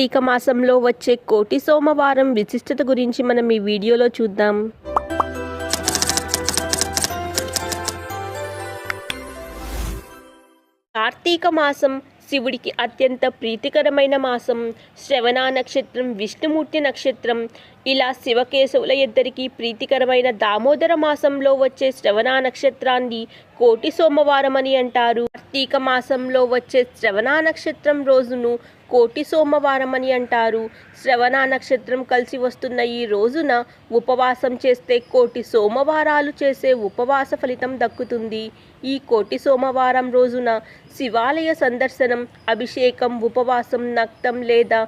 కార్తీక మాసంలో వచ్చే కోటి సోమవారం విశిష్టత గురించి మనం ఈ వీడియోలో చూద్దాం. కార్తీక మాసం శివుడికి అత్యంత ప్రీతికరమైన మాసం. శ్రవణ నక్షత్రం విష్ణుమూర్తి నక్షత్రం. ఇలా శివకేశవుల ఇద్దరికి ప్రీతికరమైన దామోదర మాసంలో వచ్చే శ్రవణ నక్షత్రాన్ని కోటి సోమవారం అని అంటారు. కార్తీక మాసంలో వచ్చే శ్రవణ నక్షత్రం రోజును కోటి సోమవారం అని అంటారు. శ్రవణ నక్షత్రం కలిసి వస్తున్న ఈ రోజున ఉపవాసం చేస్తే కోటి సోమవారాలు చేసే ఉపవాస ఫలితం దక్కుతుంది. ఈ కోటి సోమవారం రోజున శివాలయ సందర్శనం అభిషేకం ఉపవాసం నక్తం లేదా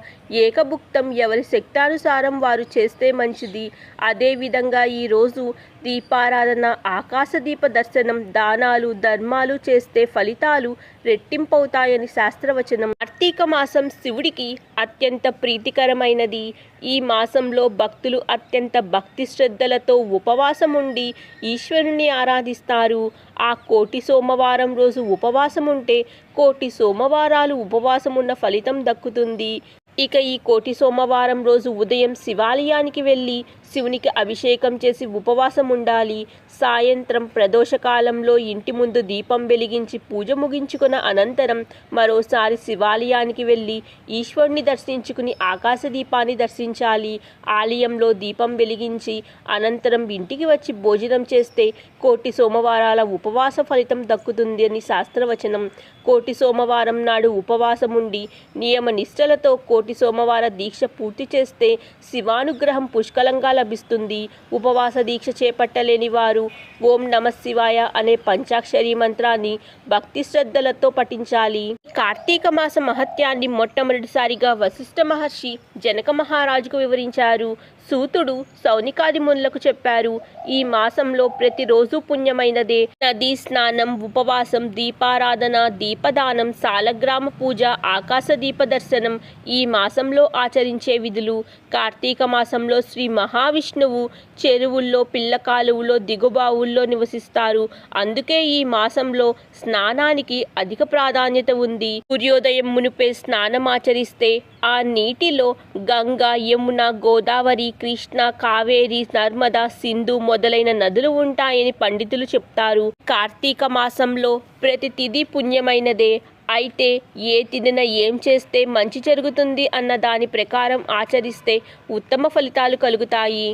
ఏకభుక్తం ఎవరి శక్తానుసారం వారు చేస్తే మంచిది. అదేవిధంగా ఈరోజు దీపారాధన ఆకాశదీప దర్శనం దానాలు ధర్మాలు చేస్తే ఫలితాలు రెట్టింపవుతాయని శాస్త్రవచనం. కార్తీక మాసం శివుడికి అత్యంత ప్రీతికరమైనది. ఈ మాసంలో భక్తులు అత్యంత భక్తి శ్రద్ధలతో ఉపవాసం ఉండి ఈశ్వరుని ఆరాధిస్తారు. ఆ కోటి సోమవారం రోజు ఉపవాసం ఉంటే కోటి సోమవారాలు ఉపవాసం ఉన్న ఫలితం దక్కుతుంది. ఇక ఈ కోటి సోమవారం రోజు ఉదయం శివాలయానికి వెళ్ళి శివునికి అభిషేకం చేసి ఉపవాసం ఉండాలి. సాయంత్రం ప్రదోషకాలంలో ఇంటి ముందు దీపం వెలిగించి పూజ ముగించుకున్న అనంతరం మరోసారి శివాలయానికి వెళ్ళి ఈశ్వరుని దర్శించుకుని ఆకాశ దీపాన్ని దర్శించాలి. ఆలయంలో దీపం వెలిగించి అనంతరం ఇంటికి వచ్చి భోజనం చేస్తే కోటి సోమవారాల ఉపవాస ఫలితం దక్కుతుంది అని శాస్త్రవచనం. కోటి సోమవారం నాడు ఉపవాసం ఉండి నియమ నిష్టలతో కోటి సోమవార దీక్ష పూర్తి చేస్తే శివానుగ్రహం పుష్కలంగా లభిస్తుంది. ఉపవాస దీక్ష చేపట్టలేని వారు ఓం నమ శివాయ అనే పంచాక్షరి మంత్రాన్ని భక్తి శ్రద్ధలతో పఠించాలి. కార్తీక మాస మహత్యాన్ని మొట్టమొదటిసారిగా వశిష్ఠ మహర్షి జనక మహారాజుకు వివరించారు. సూతుడు సౌనికాది మునులకు చెప్పారు ఈ మాసంలో ప్రతిరోజు పుణ్యమైనదే. నదీ స్నానం ఉపవాసం దీపారాధన దీపదానం సాలగ్రామ పూజ ఆకాశ దీప దర్శనం ఈ మాసంలో ఆచరించే విధులు. కార్తీక మాసంలో శ్రీ మహావిష్ణువు చెరువుల్లో పిల్ల కాలువలో దిగుబావుల్లో నివసిస్తారు. అందుకే ఈ మాసంలో స్నానానికి అధిక ప్రాధాన్యత ఉంది. సూర్యోదయం మునిపే స్నానం ఆచరిస్తే ఆ నీటిలో గంగా యమున గోదావరి కృష్ణ కావేరి నర్మదా సింధు మొదలైన నదులు ఉంటాయని పండితులు చెప్తారు. కార్తీక మాసంలో ప్రతి తిది పుణ్యమైనదే. అయితే ఏ తిదిన ఏం చేస్తే మంచి జరుగుతుంది అన్న దాని ప్రకారం ఆచరిస్తే ఉత్తమ ఫలితాలు కలుగుతాయి.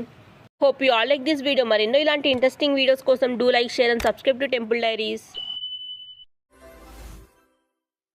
Hope you all like this video మరెన్నో ఇలాంటి ఇంట్రెస్టింగ్ వీడియోస్ కోసం do like share and subscribe to temple diaries